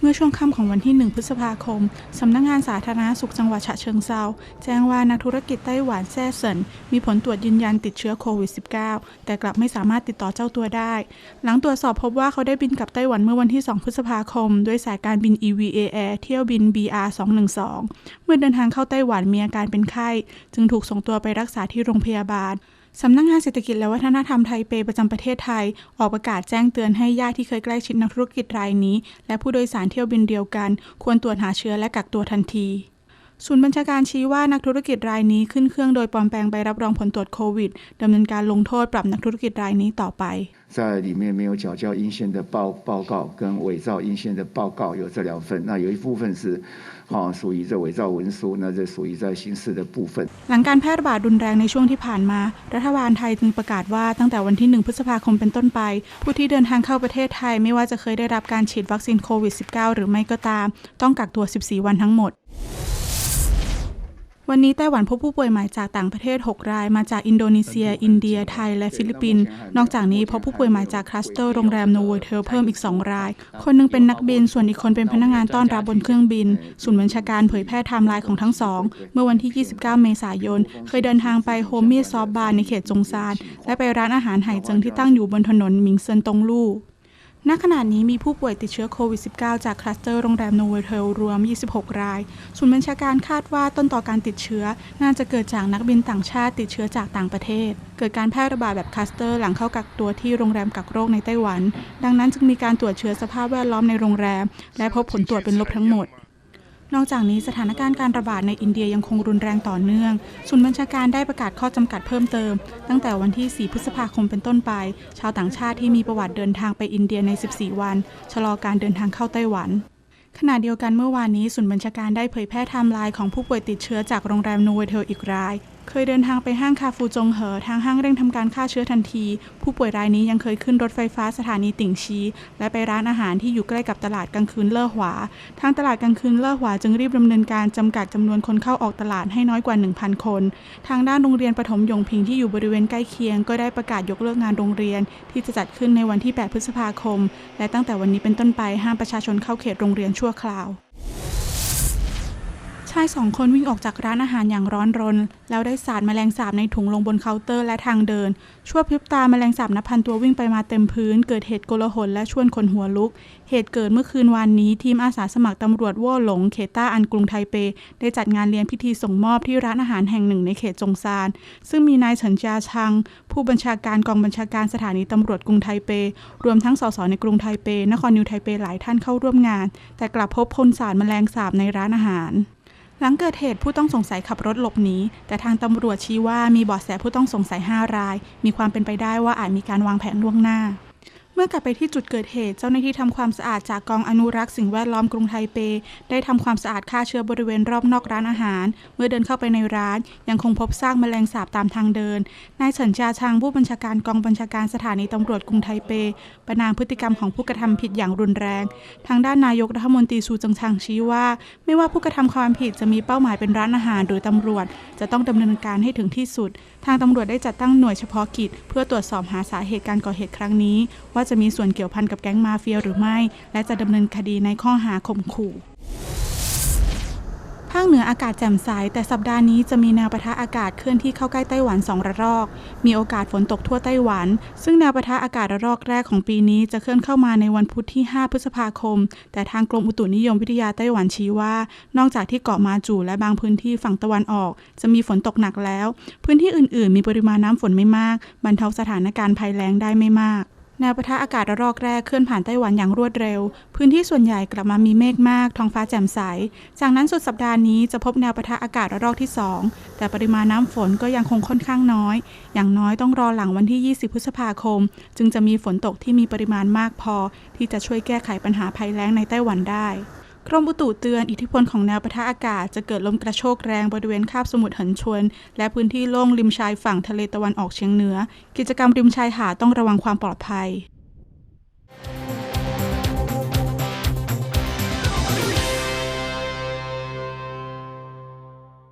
เมื่อช่วงค่ำของวันที่ 1 พฤษภาคม สำนักงงานสาธารณสุขจังหวัดฉะเชิงเซาแจ้งว่านักธุรกิจไต้หวันแซ่เซินมีผลตรวจยืนยันติดเชื้อโควิด -19 แต่กลับไม่สามารถติดต่อเจ้าตัวได้ หลังตรวจสอบพบว่าเขาได้บินกลับไต้หวันเมื่อวันที่ 2 พฤษภาคม ด้วยสายการบิน EVA Air เที่ยวบิน BR 212เมื่อเดินทางเข้าไต้หวันมีอาการเป็นไข้ จึงถูกส่งตัวไปรักษาที่โรงพยาบาล สำนักงงานเศรษฐกิจและวัฒนธรรมไทเปประจำประเทศไทย ออกประกาศแจ้งเตือนให้ญาติที่เคยใกล้ชิดนักธุรกิจรายนี้ และผู้โดยสารเที่ยวบินเดียวกัน ควรตรวจหาเชื้อและกักตัวทันที ศูนย์บัญชาการชี้ว่านักธุรกิจรายนี้ขึ้นเครื่องโดยปลอมแปลงใบรับรองผลตรวจโควิดดำเนินการลงโทษปรับนักธุรกิจรายนี้ต่อไป 在里面没有缴交阴性的报报告跟伪造阴性的报告有这两份，那有一部分是，哈、属于这伪造文书，那这属于在刑事的部分。 หลังการแพร่ระบาดรุนแรงในช่วงที่ผ่านมา รัฐบาลไทยจึงประกาศว่าตั้งแต่วันที่ 1 พฤษภาคมเป็นต้นไป ผู้ที่เดินทางเข้าประเทศไทยไม่ว่าจะเคยได้รับการฉีดวัคซีนโควิด -19 หรือไม่ก็ตาม ต้องกักตัว 14 วันทั้งหมด วันนี้ไต้หวันพบผู้ป่วยใหม่จากต่างประเทศ 6 ราย มาจากอินโดนีเซีย อินเดีย ไทย และฟิลิปปินส์ นอกจากนี้พบผู้ป่วยใหม่จากคลัสเตอร์โรงแรมโนโวเทลเพิ่มอีก 2 ราย คนหนึงเป็นนักบิน ส่วนอีกคนเป็นพนักงานต้อนรับบนเครื่องบิน ศูนย์บัญชาการเผยแพร่ไทม์ไลน์ของทั้งสอง เมื่อวันที่ 29 เมษายน เคยเดินทางไปโฮมมี่ซอฟบาร์ในเขตจงซาน และไปร้านอาหารไหเจิงที่ตั้งอยู่บนถนนหมิงเซินตงลู่ ณขณะนี้มีผู้ป่วยติดเชื้อโควิด -19 จากคลัสเตอร์โรงแรมโนเวเทลรวม 26 ราย ศูนย์บัญชาการคาดว่าต้นต่อการติดเชื้อ น่าจะเกิดจากนักบินต่างชาติติดเชื้อจากต่างประเทศ เกิดการแพร่ระบาดแบบคลัสเตอร์หลังเข้ากักตัวที่โรงแรมกักโรคในไต้หวัน ดังนั้นจึงมีการตรวจเชื้อสภาพแวดล้อมในโรงแรม และพบผลตรวจเป็นลบทั้งหมด นอกจากนี้สถานการณ์การระบาดในอินเดียยังคงรุนแรงต่อเนื่องศูนย์บัญชาการได้ประกาศข้อจำกัดเพิ่มเติม ตั้งแต่วันที่ 4 พฤษภาคมเป็นต้นไป ชาวต่างชาติที่มีประวัติเดินทางไปอินเดียใน 14 วัน ชะลอการเดินทางเข้าไต้หวันขณะเดียวกันเมื่อวานนี้ศูนย์บัญชาการได้เผยแพร่ไทม์ไลน์ของผู้ป่วยติดเชื้อจากโรงแรมโนเวเทลอีกราย เคยเดินทางไปห้างคาฟูจงเหอ ทางห้างเร่งทำการฆ่าเชื้อทันที ผู้ป่วยรายนี้ยังเคยขึ้นรถไฟฟ้าสถานีติ่งชี และไปร้านอาหารที่อยู่ใกล้กับตลาดกลางคืนเล่อหวา ทางตลาดกลางคืนเล่อหวาจึงรีบดำเนินการจำกัดจำนวนคนเข้าออกตลาดให้น้อยกว่า 1,000 คน ทางด้านโรงเรียนประถมยงพิงที่อยู่บริเวณใกล้เคียง ก็ได้ประกาศยกเลิกงานโรงเรียน ที่จะจัดขึ้นในวันที่ 8 พฤษภาคม และตั้งแต่วันนี้เป็นต้นไปห้ามประชาชนเข้าเขตโรงเรียนชั่วคราว ชายสองคนวิ่งออกจากร้านอาหารอย่างร้อนรน แล้วได้สาดแมลงสาบในถุงลงบนเคาน์เตอร์และทางเดิน ชั่วพริบตาแมลงสาบนับพันตัววิ่งไปมาเต็มพื้น เกิดเหตุโกลาหลและชวนคนหัวลุก เหตุเกิดเมื่อคืนวานนี้ ทีมอาสาสมัครตำรวจว่อหลงเขตต้าอันกรุงไทเป ได้จัดงานเลี้ยงพิธีส่งมอบที่ร้านอาหารแห่งหนึ่งในเขตจงซาน ซึ่งมีนายเฉินจาชัง ผู้บัญชาการกองบัญชาการสถานีตำรวจกรุงไทเป รวมทั้งสสในกรุงไทเป นครนิวไทเปหลายท่านเข้าร่วมงาน แต่กลับพบพลสารแมลงสาบในร้านอาหาร หลังเกิดเหตุผู้ต้องสงสัยขับรถหลบหนี แต่ทางตำรวจชี้ว่ามีเบาะแสผู้ต้องสงสัย 5 ราย มีความเป็นไปได้ว่าอาจมีการวางแผนล่วงหน้า มื่อกลับไปที่จุดเกิดเหตุ เจ้าหน้าที่ทำความสะอาดจากกองอนุรักษ์สิ่งแวดล้อมกรุงไทเป ได้ทำความสะอาดฆ่าเชื้อบริเวณรอบนอกร้านอาหาร เมื่อเดินเข้าไปในร้าน ยังคงพบซากแมลงสาบตามทางเดิน นายเฉินจาชังผู้บัญชาการกองบัญชาการสถานีตำรวจกรุงไทเป ประนามพฤติกรรมของผู้กระทำผิดอย่างรุนแรง ทางด้านนายกรัฐมนตรีซูจังชังชี้ว่า ไม่ว่าผู้กระทำความผิดจะมีเป้าหมายเป็นร้านอาหารหรือตำรวจ จะต้องดำเนินการให้ถึงที่สุด ทางตำรวจได้จัดตั้งหน่วยเฉพาะกิจ เพื่อตรวจสอบหาสาเหตุการก่อเหตุครั้งนี้ว่าจะมีส่วนเกี่ยวพันกับแก๊งมาเฟียหรือไม่ และจะดำเนินคดีในข้อหาข่มขู่ภาคเหนืออากาศแจ่มใส แต่สัปดาห์นี้จะมีแนวปะทะอากาศเคลื่อนที่เข้าใกล้ไต้หวันสองระลอก มีโอกาสฝนตกทั่วไต้หวัน ซึ่งแนวปะทะอากาศระลอกแรกของปีนี้จะเคลื่อนเข้ามาในวันพุธที่ 5 พฤษภาคม แต่ทางกรมอุตุนิยมวิทยาไต้หวันชี้ว่า นอกจากที่เกาะมาจูและบางพื้นที่ฝั่งตะวันออก จะมีฝนตกหนักแล้ว พื้นที่อื่น ๆ มีปริมาณน้ำฝนไม่มาก บรรเทาสถานการณ์ภัยแล้งได้ไม่มาก แนวปะทะอากาศระลอกแรกเคลื่อนผ่านไต้หวันอย่างรวดเร็ว พื้นที่ส่วนใหญ่กลับมามีเมฆมากท้องฟ้าแจ่มใส จากนั้นสุดสัปดาห์นี้จะพบแนวปะทะอากาศระลอกที่ 2 แต่ปริมาณน้ำฝนก็ยังคงค่อนข้างน้อย อย่างน้อยต้องรอหลังวันที่ 20 พฤษภาคม จึงจะมีฝนตกที่มีปริมาณมากพอ ที่จะช่วยแก้ไขปัญหาภัยแล้งในไต้หวันได้ กรมอุตุเตือนอิทธิพลของแนวปะทะอากาศ จะเกิดลมกระโชกแรงบริเวณคาบสมุทรเหินชวน และพื้นที่โล่งริมชายฝั่งทะเลตะวันออกเฉียงเหนือ กิจกรรมริมชายหาดต้องระวังความปลอดภัย